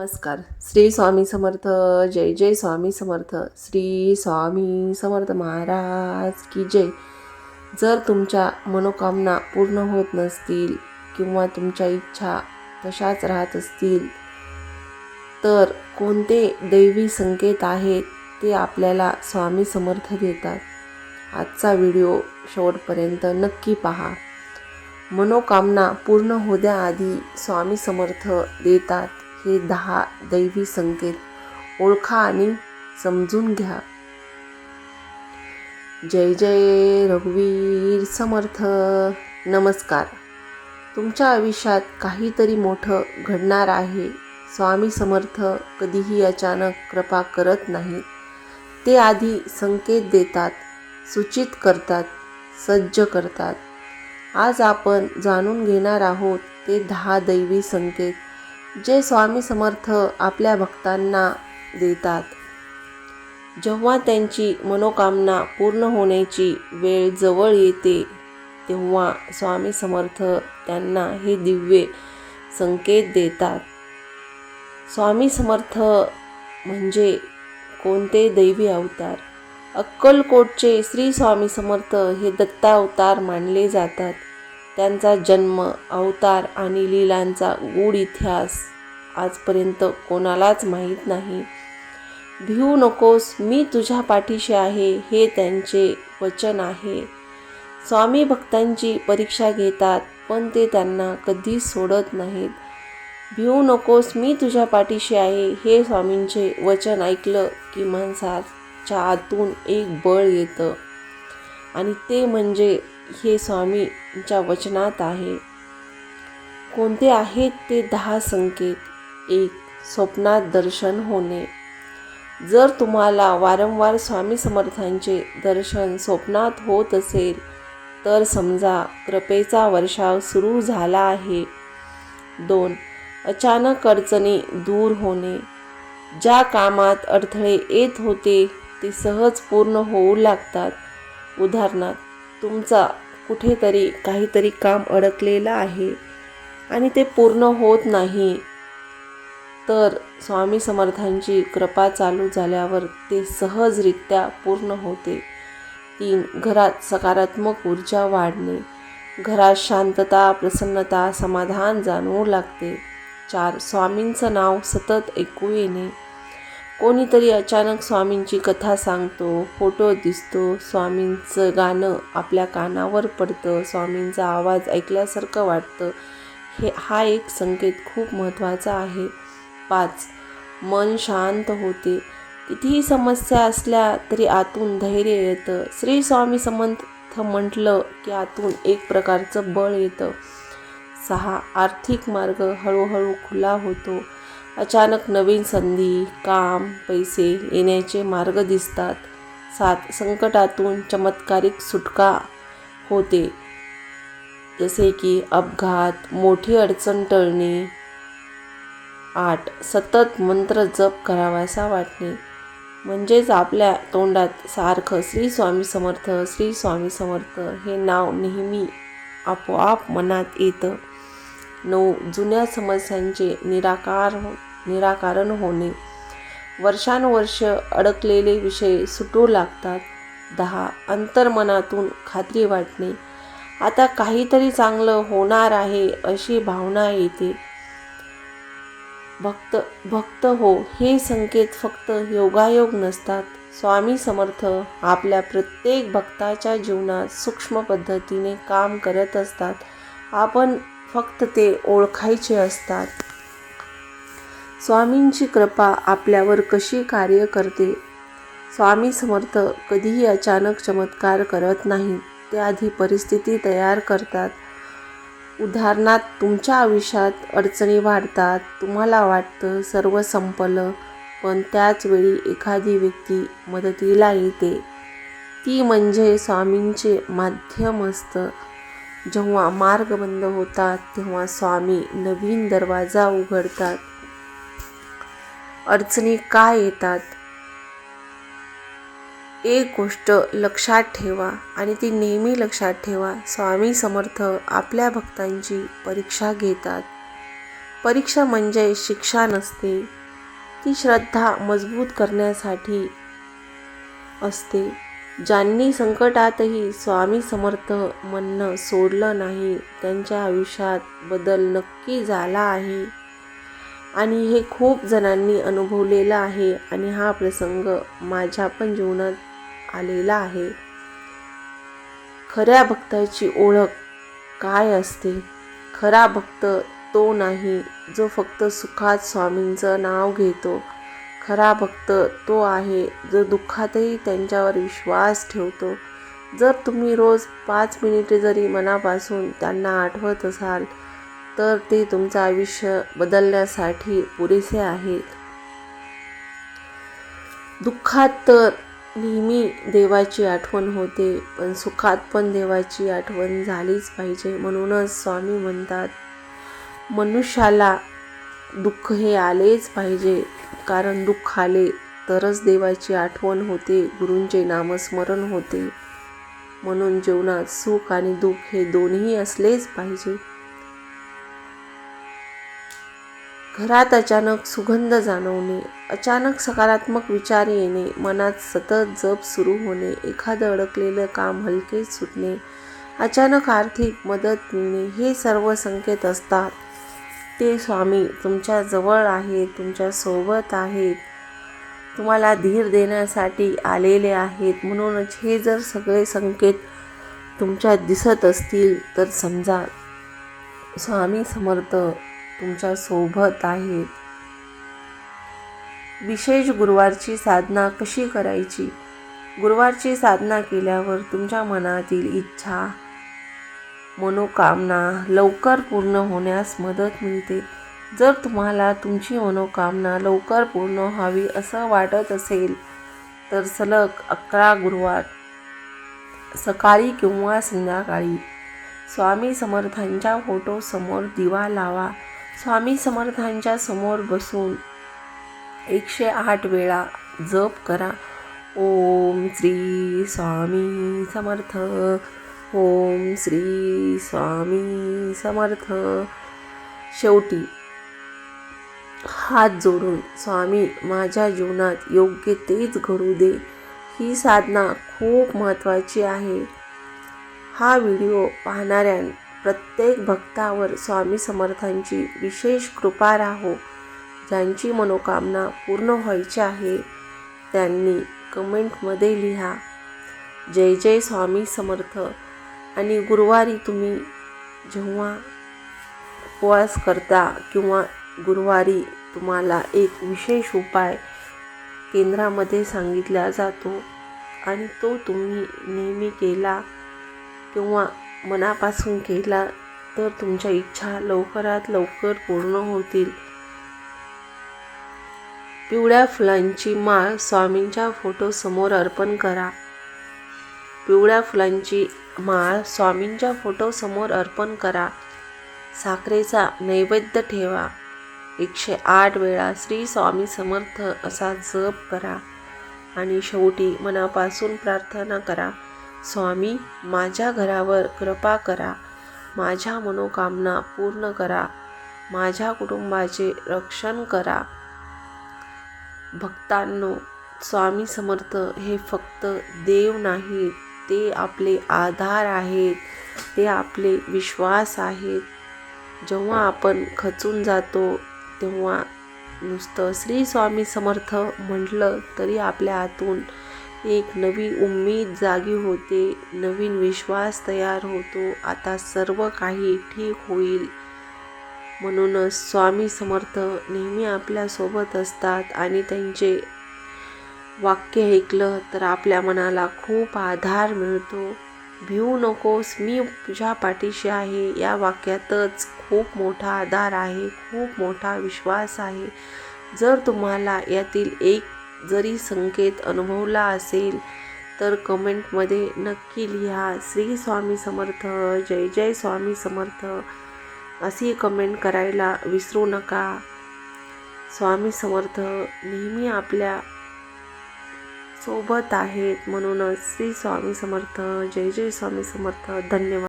नमस्कार. श्री स्वामी समर्थ जय जय स्वामी समर्थ. श्री स्वामी समर्थ महाराज की जय. जर तुमच्या मनोकामना पूर्ण होत नसतील किंवा तुमच्या इच्छा तशाच राहत असतील तर कोणते दैवी संकेत आहेत ते आपल्याला स्वामी समर्थ देतात? आजचा व्हिडिओ शेवटपर्यंत नक्की पहा. मनोकामना पूर्ण होण्याआधी स्वामी समर्थ देतात. हे दहा दैवी संकेत ओळखा आणि समजून घ्या. जय जय रघुवीर समर्थ. नमस्कार. तुमच्या आयुष्यात काहीतरी मोठं घडणार आहे. स्वामी समर्थ कधीही अचानक कृपा करत नाहीत ते आधी संकेत देतात सूचित करतात सज्ज करतात. आज आपण जाणून घेणार आहोत ते दहा दैवी संकेत जे स्वामी समर्थ आपल्या भक्तांना देतात. जेव्हा त्यांची मनोकामना पूर्ण होण्याची वेळ जवळ येते तेव्हा स्वामी समर्थ त्यांना हे दिव्य संकेत देतात. स्वामी समर्थ म्हणजे कोणते दैवी अवतार? अक्कलकोटचे श्री स्वामी समर्थ हे दत्तावतार मानले जातात. त्यांचा जन्म अवतार आणि लीलांचा गूढ इतिहास आजपर्यंत कोणालाच माहीत नाही. भिवू नकोस मी तुझ्या पाठीशी आहे हे त्यांचे वचन आहे. स्वामी भक्तांची परीक्षा घेतात पण ते त्यांना कधी सोडत नाहीत. भिवू नकोस मी तुझ्या पाठीशी आहे हे स्वामींचे वचन ऐकलं की माणसाच्या आतून एक बळ येतं. आणि ते म्हणजे हे स्वामीच्या वचनात आहे. कोणते आहेत ते दहा संकेत? एक स्वप्नात दर्शन होणे. जर तुम्हाला वारंवार स्वामी समर्थांचे दर्शन स्वप्नात होत असेल तर समजा कृपेचा वर्षाव सुरू झाला आहे. दोन अचानक अडचणी दूर होणे. ज्या कामात अडथळे येत होते ते सहज पूर्ण होऊ लागतात. उदाहरणार्थ तुमचा कुठेतरी काहीतरी काम अडकलेलं आहे आणि ते पूर्ण होत नाही. तर स्वामी समर्थांची कृपा चालू झाल्यावर ते सहजरित्या पूर्ण होते. तीन घरात सकारात्मक ऊर्जा वाढणे. घरात शांतता प्रसन्नता समाधान जाणवू लागते. चार स्वामींचं नाव सतत ऐकू येणे. कोणीतरी अचानक स्वामींची कथा सांगतो फोटो दिसतो स्वामींचं गाणं आपल्या कानावर पडतं स्वामींचा आवाज ऐकल्यासारखं वाटतं. हे हा एक संकेत खूप महत्त्वाचा आहे. पाच मन शांत होते. कितीही समस्या असल्या तरी आतून धैर्य येतं. श्री स्वामी समंत म्हटलं की आतून एक प्रकारचं बळ येतं. सहा आर्थिक मार्ग हळूहळू खुला होतो. अचानक नवीन संधी काम पैसे येण्याचे मार्ग दिसतात. सात संकटातून चमत्कारिक सुटका होते. जसे की अपघात मोठी अडचण टळणे. आठ सतत मंत्र जप करावासा वाटणे. म्हणजेच आपल्या तोंडात सारखं श्री स्वामी समर्थ श्री स्वामी समर्थ हे नाव नेहमी आपोआप मनात येतं. नऊ जुन्या समस्यांचे निराकार हो-, निराकारण होणे. वर्षानुवर्ष अडकलेले विषय सुटू लागतात. दहा अंतर्मनातून खात्री वाटणे. आता काहीतरी चांगलं होणार आहे अशी भावना येते. भक्त भक्त हो हे संकेत फक्त योगायोग नसतात. स्वामी समर्थ आपल्या प्रत्येक भक्ताच्या जीवनात सूक्ष्म पद्धतीने काम करत असतात. आपण फक्त ते ओळखायचे असतात. स्वामींची कृपा आपल्यावर कशी कार्य करते? स्वामी समर्थ कधीही अचानक चमत्कार करत नाहीत. ते आधी परिस्थिती तयार करतात. उदाहरणार्थ तुमच्या आयुष्यात अडचणी वाढतात. तुम्हाला वाटतं सर्व संपलं पण त्याच वेळी एखादी व्यक्ती मदतीला येते. ती म्हणजे स्वामींचे माध्यम असतं जेव्हा मार्ग बंद होतात तेव्हा स्वामी नवीन दरवाजा उघडतात. अडचणी का येतात? एक गोष्ट लक्षात ठेवा आणि ती नेहमी लक्षात ठेवा. स्वामी समर्थ आपल्या भक्तांची परीक्षा घेतात. परीक्षा म्हणजे शिक्षा नसते. ती श्रद्धा मजबूत करण्यासाठी असते. ज्यांनी संकटातही स्वामी समर्थ म्हणणं सोडलं नाही त्यांच्या आयुष्यात बदल नक्की झाला आहे. आणि हे खूप जणांनी अनुभवलेलं आहे आणि हा प्रसंग माझ्या पण जीवनात आलेला आहे. खऱ्या भक्ताची ओळख काय असते? खरा भक्त तो नाही जो फक्त सुखात स्वामींचं नाव घेतो. खरा भक्त तो आहे जो दुःखातही त्यांच्यावर विश्वास ठेवतो. जर तुम्ही रोज पाच मिनिटे जरी मनापासून त्यांना आठवत असाल तर ते तुमचं आयुष्य बदलण्यासाठी पुरेसे आहेत. दुःखात तर नेहमी देवाची आठवण होते पण सुखात पण देवाची आठवण झालीच पाहिजे म्हणूनच स्वामी म्हणतात मनुष्याला दुःख हे आलेच पाहिजे. कारण दुःख आले तरच देवाची आठवण होते गुरूंचे नामस्मरण होते. म्हणून जीवनात सुख आणि दुःख हे दोन्ही असलेच पाहिजे. घरात अचानक सुगंध जाणवणे अचानक सकारात्मक विचार येणे मनात सतत जप सुरू होणे एखादं अडकलेलं काम हलके सुटणे अचानक आर्थिक मदत मिळणे हे सर्व संकेत असतात. ते स्वामी तुमच्याजवळ आहेत तुमच्यासोबत आहेत. तुम्हाला धीर देण्यासाठी आलेले आहेत. म्हणूनच हे जर सगळे संकेत तुमच्या दिसत असतील तर समजा स्वामी समर्थ तुमच्यासोबत आहेत. विशेष गुरुवारची साधना कशी करायची? गुरुवारची साधना केल्यावर तुमच्या मनातील इच्छा मनोकामना लवकर पूर्ण होण्यास मदत मिळते. जर तुम्हाला तुमची मनोकामना लवकर पूर्ण व्हावी असं वाटत असेल तर सलग अकरा गुरुवार सकाळी किंवा संध्याकाळी स्वामी समर्थांच्या फोटोसमोर दिवा लावा. स्वामी समर्थांच्या समोर बसून एकशे आठ वेळा जप करा. ओम श्री स्वामी समर्थ. ओम श्री स्वामी समर्थ. शेवटी हात जोडून स्वामी माझ्या जीवनात योग्य तेच घडू दे. ही साधना खूप महत्त्वाची आहे. हा व्हिडिओ पाहणाऱ्या प्रत्येक भक्तावर स्वामी समर्थांची विशेष कृपा राहो. ज्यांची मनोकामना पूर्ण व्हायची आहे त्यांनी कमेंटमध्ये लिहा. जय जय स्वामी समर्थ. आणि गुरुवारी तुम्ही जेव्हा उपवास करता किंवा गुरुवारी तुम्हाला एक विशेष उपाय केंद्रामध्ये सांगितला जातो आणि तो तुम्ही नेहमी केला किंवा मनापासून केला तर तुमच्या इच्छा लवकरात लवकर पूर्ण होतील. पिवळ्या फुलांची माळ स्वामींच्या फोटोसमोर अर्पण करा. पिवळ्या फुलांची माळ स्वामींच्या फोटोसमोर अर्पण करा. साखरेचा नैवेद्य ठेवा. एकशे आठ वेळा श्री स्वामी समर्थ असा जप करा आणि शेवटी मनापासून प्रार्थना करा स्वामी माझ्या घरावर कृपा करा. माझ्या मनोकामना पूर्ण करा. माझ्या कुटुंबाचे रक्षण करा. भक्तांनो स्वामी समर्थ हे फक्त देव नाहीत. ते आपले आधार आहेत ते आपले विश्वास आहेत. जेव्हा आपण खचून जातो तेव्हा नुसतं श्री स्वामी समर्थ म्हटलं तरी आपल्या आतून एक नवी उम्मीद जागी होते नवीन विश्वास तयार होतो. आता सर्व काही ठीक होईल. म्हणूनच स्वामी समर्थ नेहमी आपल्यासोबत असतात आणि त्यांचे वाक्य ऐकलं तर आपल्या मनाला खूप आधार मिळतो. भिवू नकोस मी तुझ्या पाठीशी आहे. या वाक्यातच खूप मोठा आधार आहे खूप मोठा विश्वास आहे. जर तुम्हाला यातील एक जरी संकेत अनुभवला असेल तर कमेंटमध्ये नक्की लिहा. श्री स्वामी समर्थ जय जय स्वामी समर्थ. अशी कमेंट करायला विसरू नका. स्वामी समर्थ नेहमी आपल्या सोबत आहेत म्हणूनच श्री स्वामी समर्थ जय जय स्वामी समर्थ धन्यवाद.